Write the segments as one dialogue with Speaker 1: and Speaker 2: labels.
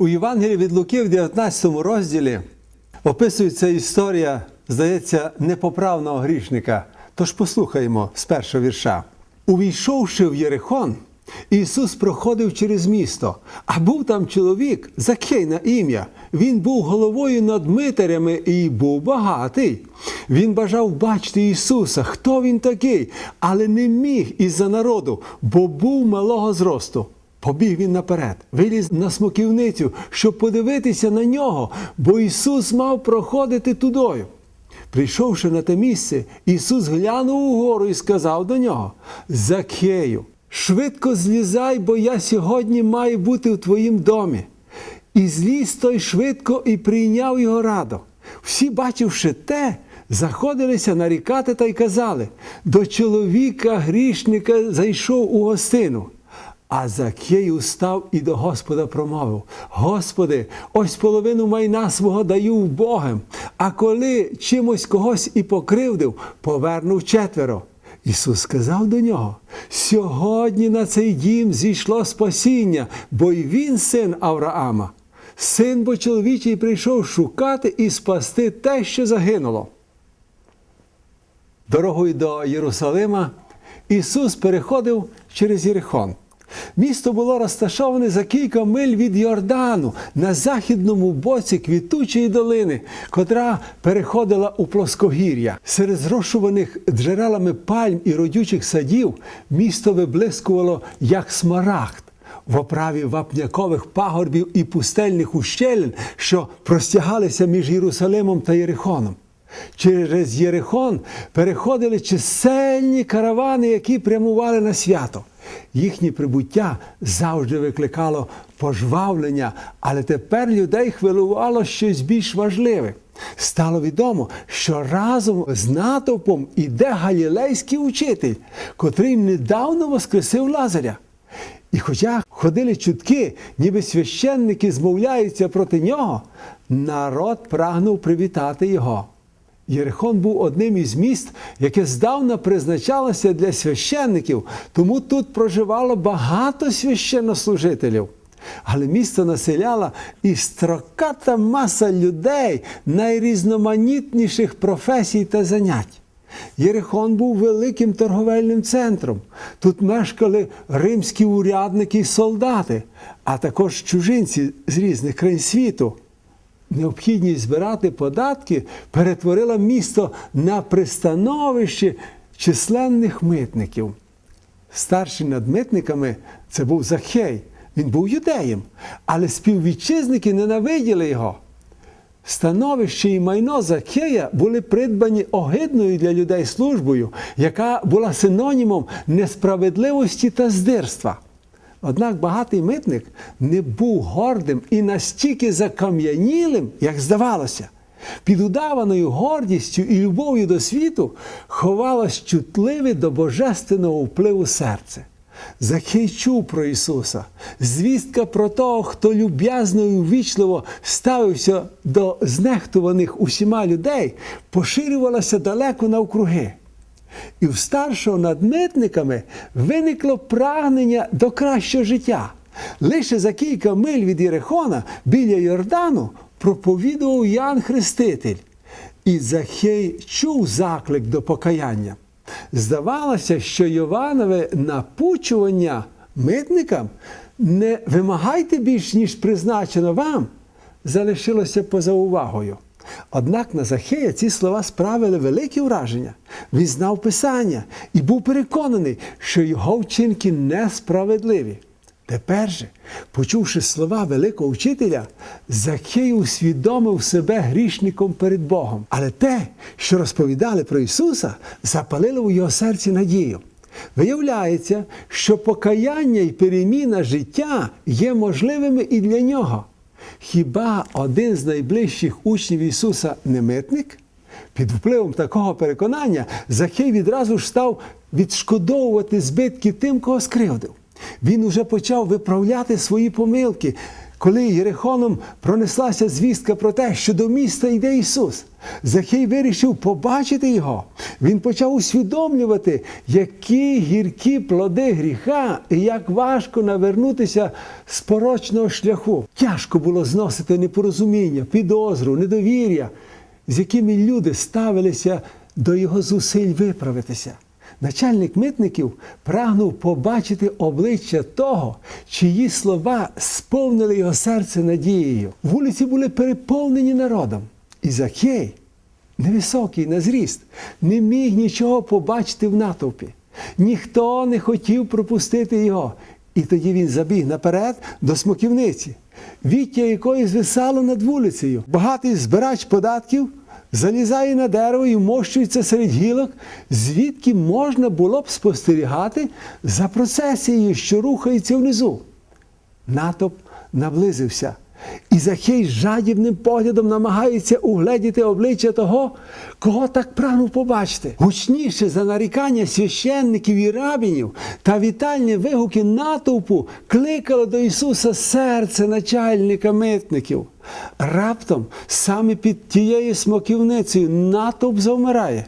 Speaker 1: У Євангелії від Луки в 19 розділі описується історія, здається, непоправного грішника. Тож послухаємо з першого вірша. Увійшовши в Єрихон, Ісус проходив через місто, а був там чоловік, Закей на ім'я. Він був головою над митарями і був багатий. Він бажав бачити Ісуса, хто він такий, але не міг із-за народу, бо був малого зросту. Побіг він наперед, виліз на смоківницю, щоб подивитися на нього, бо Ісус мав проходити тудою. Прийшовши на те місце, Ісус глянув угору і сказав до нього: Закею, швидко злізай, бо я сьогодні маю бути в твоїм домі. І зліз той швидко і прийняв його радо. Всі, бачивши те, заходилися нарікати та й казали: до чоловіка грішника зайшов у гостину. А Закей устав і до Господа промовив: Господи, ось половину майна свого даю в Богом, а коли чимось когось і покривдив, повернув четверо. Ісус сказав до нього: Сьогодні на цей дім зійшло спасіння, бо й він син Авраама. Син бо чоловічий прийшов шукати і спасти те, що загинуло. Дорогою до Єрусалима Ісус переходив через Єрихон. Місто було розташоване за кілька миль від Йордану на західному боці квітучої долини, котра переходила у плоскогір'я. Серед зрошуваних джерелами пальм і родючих садів місто виблискувало як смарагд в оправі вапнякових пагорбів і пустельних ущелин, що простягалися між Єрусалимом та Єрихоном. Через Єрихон переходили чисельні каравани, які прямували на свято. Їхнє прибуття завжди викликало пожвавлення, але тепер людей хвилювало щось більш важливе. Стало відомо, що разом з натовпом іде галілейський учитель, котрий недавно воскресив Лазаря. І хоча ходили чутки, ніби священники змовляються проти нього, народ прагнув привітати його. Єрихон був одним із міст, яке здавна призначалося для священників, тому тут проживало багато священнослужителів. Але місто населяла і строката маса людей найрізноманітніших професій та занять. Єрихон був великим торговельним центром. Тут мешкали римські урядники і солдати, а також чужинці з різних країн світу. Необхідність збирати податки перетворила місто на пристановище численних митників. Старший над митниками це був Захей. Він був юдеєм, але співвітчизники ненавиділи його. Становище і майно Закея були придбані огидною для людей службою, яка була синонімом несправедливості та здирства. Однак багатий митник не був гордим і настільки закам'янілим, як здавалося. Під удаваною гордістю і любов'ю до світу ховалось чутливе до божественного впливу серце. Захей чув про Ісуса. Звістка про того, хто люб'язно і ввічливо ставився до знехтуваних усіма людей, поширювалася далеко навкруги. І в старшого над митниками виникло прагнення до кращого життя. Лише за кілька миль від Єрихона біля Йордану проповідував Ян Хреститель. І Захей чув заклик до покаяння. Здавалося, що Йованове напучування митникам не вимагайте більш, ніж призначено вам, залишилося поза увагою. Однак на Захея ці слова справили велике враження. Він знав Писання і був переконаний, що його вчинки несправедливі. Тепер же, почувши слова великого вчителя, Захей усвідомив себе грішником перед Богом. Але те, що розповідали про Ісуса, запалило у його серці надію. Виявляється, що покаяння і переміна життя є можливими і для нього. Хіба один з найближчих учнів Ісуса не митник? Під впливом такого переконання Захей відразу ж став відшкодовувати збитки тим, кого скривдив. Він уже почав виправляти свої помилки, Коли Єрихоном пронеслася звістка про те, що до міста йде Ісус, Захей вирішив побачити його. Він почав усвідомлювати, які гіркі плоди гріха і як важко навернутися з порочного шляху. Тяжко було зносити непорозуміння, підозру, недовір'я, з якими люди ставилися до його зусиль виправитися. Начальник митників прагнув побачити обличчя того, чиї слова сповнили його серце надією. Вулиці були переповнені народом. І невисокий на зріст, не міг нічого побачити в натовпі. Ніхто не хотів пропустити його. І тоді він забіг наперед до смоківниці, віття якої звисало над вулицею. Багатий збирач податків залізає на дерево і вмощується серед гілок, звідки можна було б спостерігати за процесією, що рухається внизу. Натовп наблизився, і Захей жадібним поглядом намагається угледіти обличчя того, кого так прагнув побачити. Гучніше за нарікання священників і рабінів та вітальні вигуки натовпу кликало до Ісуса серце начальника митників. Раптом саме під тією смоківницею натовп завмирає.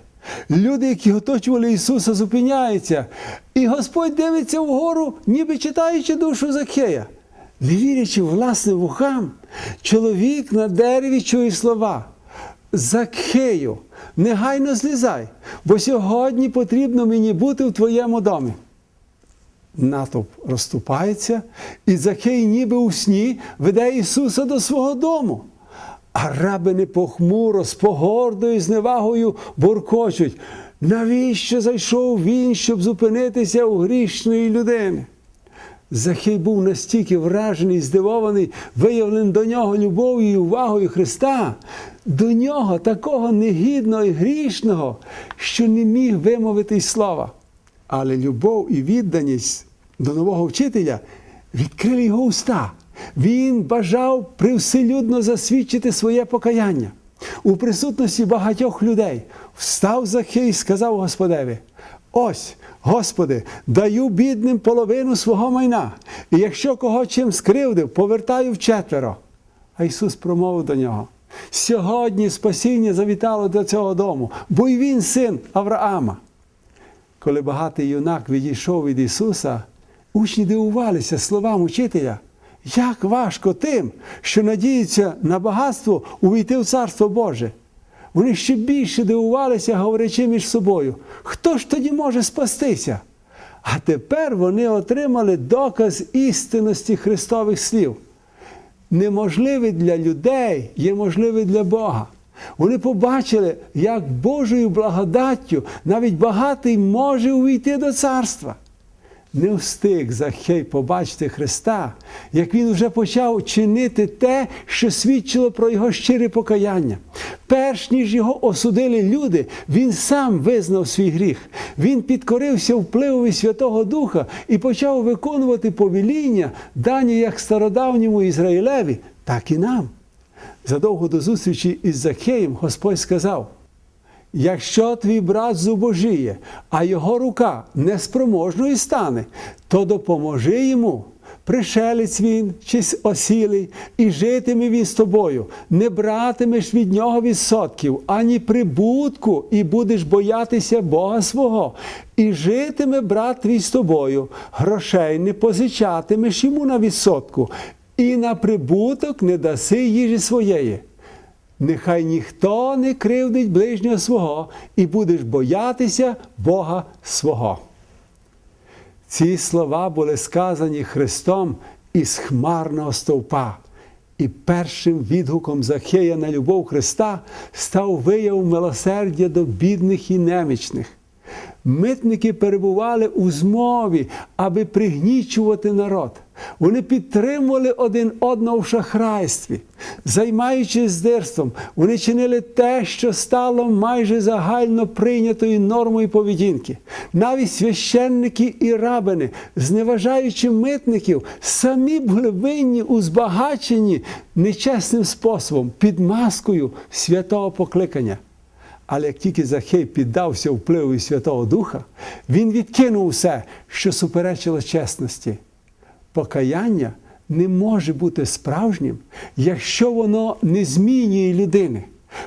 Speaker 1: Люди, які оточували Ісуса, зупиняються, і Господь дивиться вгору, ніби читаючи душу Закхея. Не вірячи власним вухам, чоловік на дереві чує слова. Закхею, негайно злізай, бо сьогодні потрібно мені бути в твоєму домі. Натовп розступається, і Закхей ніби у сні веде Ісуса до свого дому. А рабини похмуро, з погордою, з невагою буркочуть. Навіщо зайшов він, щоб зупинитися у грішної людини? Захей був настільки вражений, здивований, виявленим до нього любов'ю і увагою Христа, до нього такого негідного і грішного, що не міг вимовити й слова. Але любов і відданість до нового вчителя відкрили його уста. Він бажав привселюдно засвідчити своє покаяння. У присутності багатьох людей встав Захей і сказав Господеві: Ось, Господи, даю бідним половину свого майна, і якщо кого чим скривдив, повертаю вчетверо. А Ісус промовив до нього: Сьогодні спасіння завітало до цього дому, бо й він син Авраама. Коли багатий юнак відійшов від Ісуса, учні дивувалися словам учителя. Як важко тим, що надіються на багатство увійти в Царство Боже. Вони ще більше дивувалися, говорячи між собою, хто ж тоді може спастися? А тепер вони отримали доказ істинності Христових слів. Неможливе для людей є можливе для Бога. Вони побачили, як Божою благодаттю навіть багатий може увійти до царства. Не встиг Захей побачити Христа, як він вже почав чинити те, що свідчило про його щире покаяння. Перш ніж його осудили люди, він сам визнав свій гріх. Він підкорився впливові Святого Духа і почав виконувати повеління, дані як стародавньому Ізраїлеві, так і нам. Задовго до зустрічі із Захеєм Господь сказав. Якщо твій брат зубожіє, а його рука неспроможною стане, то допоможи йому. Пришелець він чи осілий, і житиме він з тобою, не братимеш від нього відсотків, ані прибутку, і будеш боятися Бога свого. І житиме брат твій з тобою, грошей не позичатимеш йому на відсотку, і на прибуток не даси їжі своєї. Нехай ніхто не кривдить ближнього свого, і будеш боятися Бога свого. Ці слова були сказані Христом із хмарного стовпа. І першим відгуком Захея на любов Христа став вияв милосердя до бідних і немічних. Митники перебували у змові, аби пригнічувати народ. Вони підтримували один одного в шахрайстві. Займаючись здирством, вони чинили те, що стало майже загально прийнятою нормою поведінки. Навіть священники і рабини, зневажаючи митників, самі були винні у збагаченні нечесним способом, під маскою святого покликання. Але як тільки Захей піддався впливу Святого Духа, він відкинув все, що суперечило чесності. Покаяння не може бути справжнім, якщо воно не змінює людини.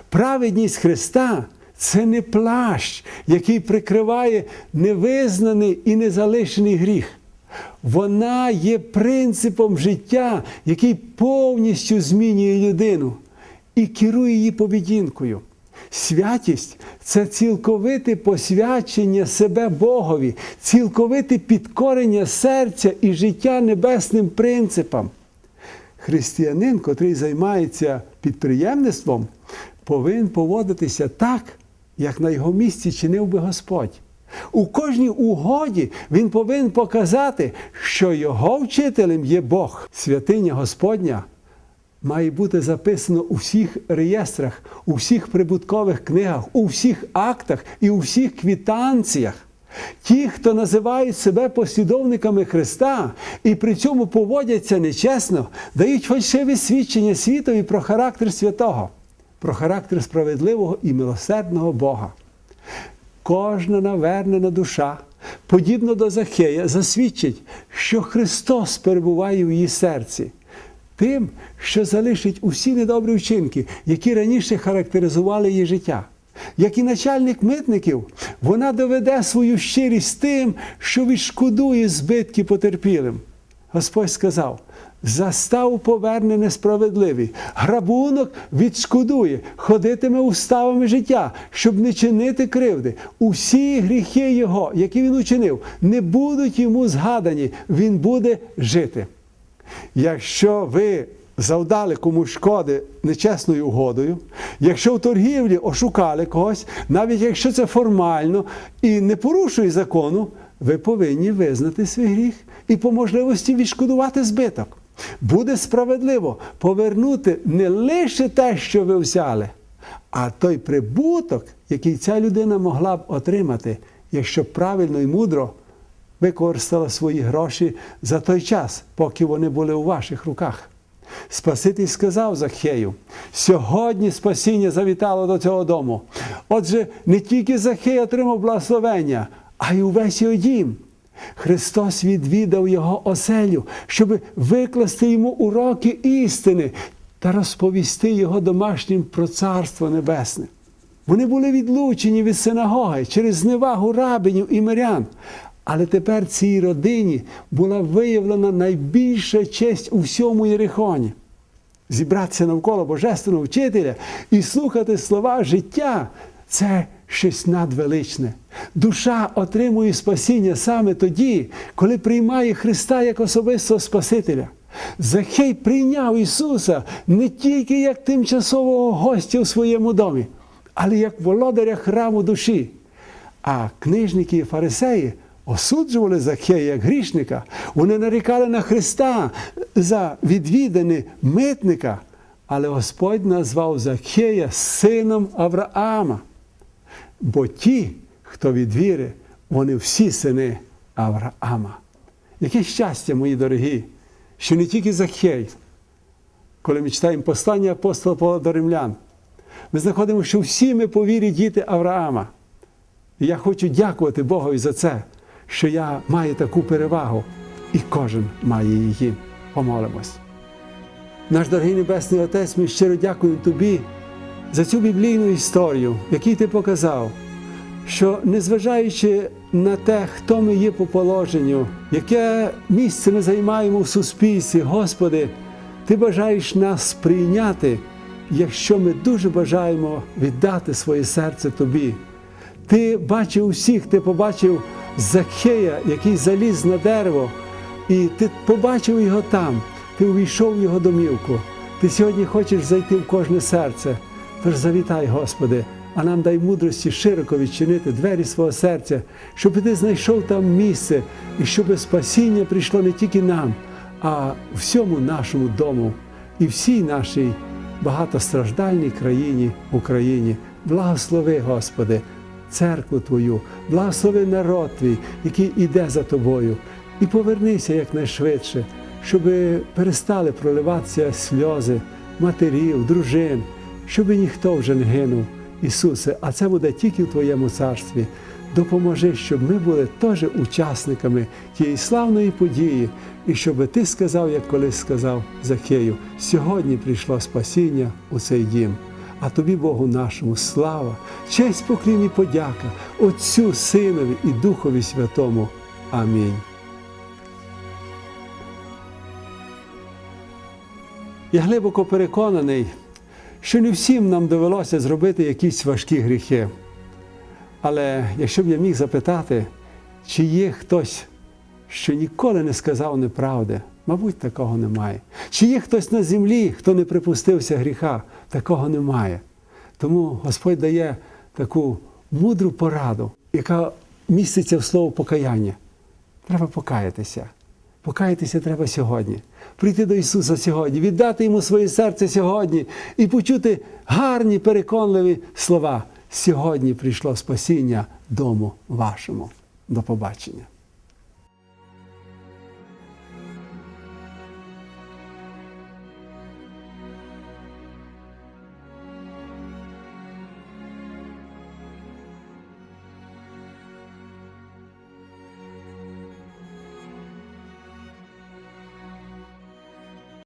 Speaker 1: Праведність Христа це не плащ, який прикриває невизнаний і незалишений гріх. Вона є принципом життя, який повністю змінює людину і керує її поведінкою. Святість це цілковите посвячення себе Богові, цілковите підкорення серця і життя небесним принципам. Християнин, котрий займається підприємництвом, повинен поводитися так, як на його місці чинив би Господь. У кожній угоді він повинен показати, що його вчителем є Бог. Святиня Господня має бути записано у всіх реєстрах, у всіх прибуткових книгах, у всіх актах і у всіх квітанціях. Ті, хто називають себе послідовниками Христа і при цьому поводяться нечесно, дають фальшиві свідчення світові про характер святого, про характер справедливого і милосердного Бога. Кожна навернена душа, подібно до Захея, засвідчить, що Христос перебуває в її серці, тим, що залишить усі недобрі вчинки, які раніше характеризували її життя. Як і начальник митників, вона доведе свою щирість тим, що відшкодує збитки потерпілим. Господь сказав: застав поверне несправедливий, грабунок відшкодує, ходитиме уставами життя, щоб не чинити кривди. Усі гріхи його, які він учинив, не будуть йому згадані, він буде жити. Якщо ви завдали комусь шкоди нечесною угодою, якщо в торгівлі ошукали когось, навіть якщо це формально і не порушує закону, ви повинні визнати свій гріх і по можливості відшкодувати збиток. Буде справедливо повернути не лише те, що ви взяли, а той прибуток, який ця людина могла б отримати, якщо правильно і мудро використала свої гроші за той час, поки вони були у ваших руках. Спаситель сказав Захею, сьогодні спасіння завітало до цього дому. Отже, не тільки Захей отримав благословення, а й увесь його дім. Христос відвідав його оселю, щоб викласти йому уроки істини та розповісти його домашнім про Царство Небесне. Вони були відлучені від синагоги через зневагу рабинів і мирян. Але тепер цій родині була виявлена найбільша честь у всьому Єрихоні. Зібратися навколо Божественного вчителя і слухати слова життя це щось надвеличне. Душа отримує спасіння саме тоді, коли приймає Христа як особистого Спасителя. Захей прийняв Ісуса не тільки як тимчасового гостя у своєму домі, але як володаря храму душі. А книжники і фарисеї осуджували Захея як грішника. Вони нарікали на Христа за відвідини митника. Але Господь назвав Захея сином Авраама. Бо ті, хто від віри, вони всі сини Авраама. Яке щастя, мої дорогі, що не тільки Захей, коли ми читаємо послання апостола Павла до римлян, ми знаходимо, що всі ми по вірі діти Авраама. І я хочу дякувати Богові за це, що я маю таку перевагу, і кожен має її. Помолимось. Наш дорогий Небесний Отець, ми щиро дякуємо Тобі за цю біблійну історію, яку ти показав, що незважаючи на те, хто ми є по положенню, яке місце ми займаємо в суспільстві, Господи, Ти бажаєш нас прийняти, якщо ми дуже бажаємо віддати своє серце Тобі. Ти бачив усіх, ти побачив Закхея, який заліз на дерево, і ти побачив його там, ти увійшов в його домівку. Ти сьогодні хочеш зайти в кожне серце. Тож завітай, Господи, а нам дай мудрості широко відчинити двері свого серця, щоб ти знайшов там місце і щоб спасіння прийшло не тільки нам, а всьому нашому дому і всій нашій багатостраждальній країні Україні. Благослови, Господи, церкву Твою, благослови народ Твій, який іде за Тобою, і повернися якнайшвидше, щоб перестали проливатися сльози матерів, дружин, щоб ніхто вже не гинув, Ісусе, а це буде тільки в Твоєму царстві. допоможи, щоб ми були теж учасниками тієї славної події, і щоб ти сказав, як колись сказав Закею, сьогодні прийшло спасіння у цей дім. А тобі, Богу нашому, слава, честь, поклін і подяка, Отцю, Синові і Духові Святому. Амінь. Я глибоко переконаний, що не всім нам довелося зробити якісь важкі гріхи. Але якщо б я міг запитати, чи є хтось, що ніколи не сказав неправди, мабуть, такого немає. Чи є хтось на землі, хто не припустився гріха, такого немає. Тому Господь дає таку мудру пораду, яка міститься в слово покаяння. Треба покаятися. Покаятися треба сьогодні. Прийти до Ісуса сьогодні, віддати Йому своє серце сьогодні і почути гарні, переконливі слова. Сьогодні прийшло спасіння дому вашому. До побачення.